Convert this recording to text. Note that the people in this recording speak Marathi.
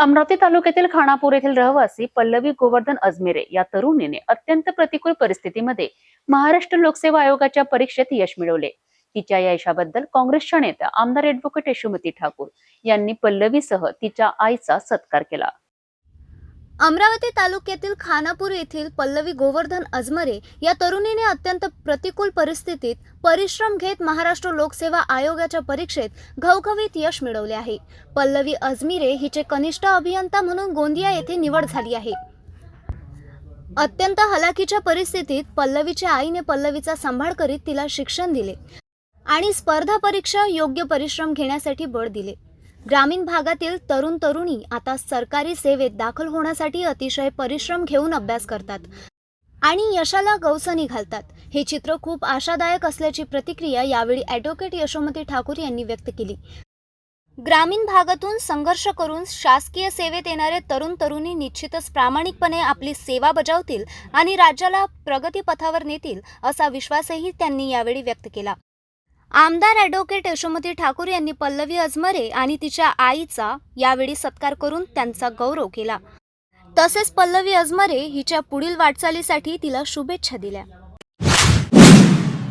अमरावती तालुक्यातील खानापूर येथील रहिवासी पल्लवी गोवर्धन अजमेरे या तरुणीने अत्यंत प्रतिकूल परिस्थितीमध्ये महाराष्ट्र लोकसेवा आयोगाच्या परीक्षेत यश मिळवले. तिच्या या यशाबद्दल काँग्रेसच्या नेत्या आमदार ऍडव्होकेट यशोमती ठाकूर यांनी पल्लवीसह तिच्या आईचा सत्कार केला. अमरावती तालुक्यातील खानापूर येथील पल्लवी गोवर्धन अजमरे या तरुणीने अत्यंत प्रतिकूल परिस्थितीत परिश्रम घेत महाराष्ट्र लोकसेवा आयोगाच्या परीक्षेत घवघवीत यश मिळवले आहे. पल्लवी अजमिरे हिचे कनिष्ठ अभियंता म्हणून गोंदिया येथे निवड झाली आहे. अत्यंत हलाखीच्या परिस्थितीत पल्लवीच्या आईने पल्लवीचा सांभाळ करीत तिला शिक्षण दिले आणि स्पर्धा परीक्षा योग्य परिश्रम घेण्यासाठी बळ दिले. ग्रामीण भागातील तरुण तरुणी आता सरकारी सेवेत दाखल होण्यासाठी अतिशय परिश्रम घेऊन अभ्यास करतात आणि यशाला गवसणी घालतात. हे चित्र खूप आशादायक असल्याची प्रतिक्रिया यावेळी ॲडव्होकेट यशोमती ठाकूर यांनी व्यक्त केली. ग्रामीण भागातून संघर्ष करून शासकीय सेवेत येणारे तरुण तरुणी निश्चितच प्रामाणिकपणे आपली सेवा बजावतील आणि राज्याला प्रगतीपथावर नेतील असा विश्वासही त्यांनी यावेळी व्यक्त केला. आमदार ॲडव्होकेट यशोमती ठाकूर यांनी पल्लवी अजमरे आणि तिच्या आईचा यावेळी सत्कार करून त्यांचा गौरव केला. तसेच पल्लवी अजमरे हिच्या पुढील वाटचालीसाठी तिला शुभेच्छा दिल्या.